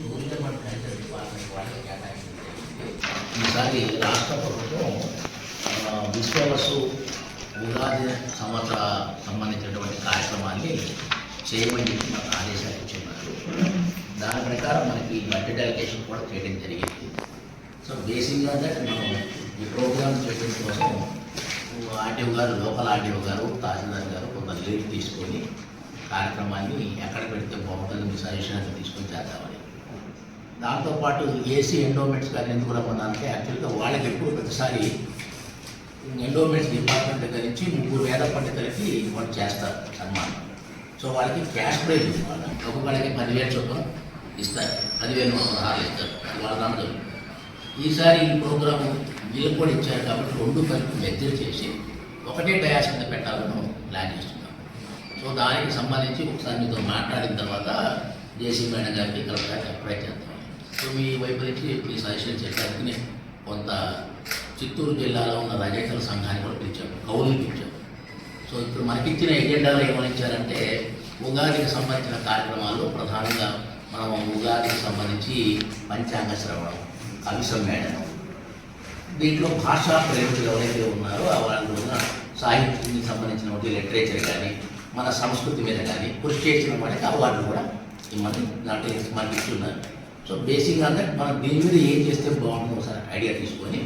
Tourism and culture department వాళ్ళకి కేటాయించింది ఈసారి రాష్ట్ర ప్రభుత్వం విశ్వవసు ఉగాది సంవత్సర సంబంధించినటువంటి కార్యక్రమాన్ని చేయమని చెప్పి మాకు ఆదేశాలు ఇచ్చున్నారు దాని ప్రకారం మనకి బడ్జెట్ అలొకేషన్ కూడా చేయడం జరిగింది. సో బేసిక్గా దట్ మనం ఈ ప్రోగ్రామ్ చేయడం కోసం ఆర్డీఓ గారు లోకల్ ఆర్డీఓ గారు తహసీల్దార్ గారు కొంత లీడ్ తీసుకొని కార్యక్రమాన్ని ఎక్కడ పెడితే బాగుంటుంది మీ సజెషన్ తీసుకొని చేద్దామని దాంతోపాటు ఏసీ ఎండోమెంట్స్ కానీ ఎందుకు రమ్మన్నారంటే యాక్చువల్గా వాళ్ళకి ఎప్పుడు ప్రతిసారి ఎండోమెంట్స్ డిపార్ట్మెంట్ దగ్గర నుంచి ముగ్గురు వేద పండితులకి వాళ్ళు చేస్తారు సన్మానం. సో వాళ్ళకి క్యాష్ ప్రైజ్ ఇవ్వాలి ఒక్కొక్కడికి పదివేలు చొప్పున ఇస్తారు. పదివేలు పదహారు ఇస్తారు. అది వాళ్ళ దాంట్లో. ఈసారి ఈ ప్రోగ్రాము వీళ్ళకి కూడా ఇచ్చారు కాబట్టి రెండు కలిపి మెద్దలు చేసి ఒకటే డయాస్ మీద పెట్టాలని ప్లాన్ చేస్తున్నాం. సో దానికి సంబంధించి ఒకసారి మీతో మాట్లాడిన తర్వాత జేసీ మేడం గారికి కలెక్టర్ అప్లై చేద్దాం సో మీ వైపు నుంచి మీ సజెషన్ చెప్పడానికి కొంత చిత్తూరు జిల్లాలో ఉన్న రచయితల సంఘాన్ని కూడా పిలిచాము కౌలు పిలిచాము సో ఇప్పుడు మనకిచ్చిన ఎజెండాలో ఏమనిచ్చారంటే ఉగాదికి సంబంధించిన కార్యక్రమాలు ప్రధానంగా మనం ఉగాదికి సంబంధించి పంచాంగ శ్రవణం కవి సమ్మేళనం. దీంట్లో భాషా ప్రేమికులు ఎవరైతే ఉన్నారో వాళ్ళు ఉన్న సాహిత్యానికి సంబంధించిన లిటరేచర్ కానీ మన సంస్కృతి మీద కానీ కృషి చేసిన వాడికి అవార్డులు కూడా మనకి దాంట్లో మనకి ఇస్తున్నారు సో బేసిక్గా అంటే మనం దీని మీద ఏం చేస్తే బాగుంటుందో ఒకసారి ఐడియా తీసుకొని